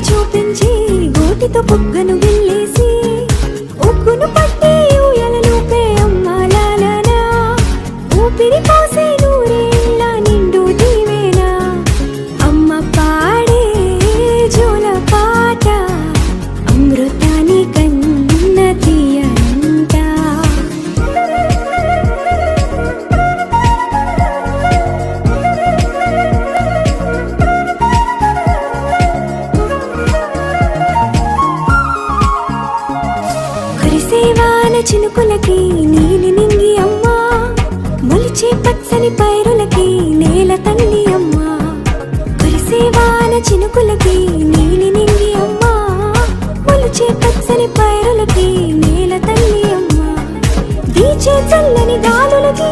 చూపించి గోటితో పొగ్గను కురిసేవాన చినుకులకి నీలి నింగి అమ్మా. మొలిచే పచ్చని పైరులకి నేల తల్లి అమ్మా. కురిసేవాన చినుకులకి నీలి నింగి అమ్మా. మొలిచే పచ్చని పైరులకి నేల తల్లి అమ్మా. దీచే చల్లని గాలులకి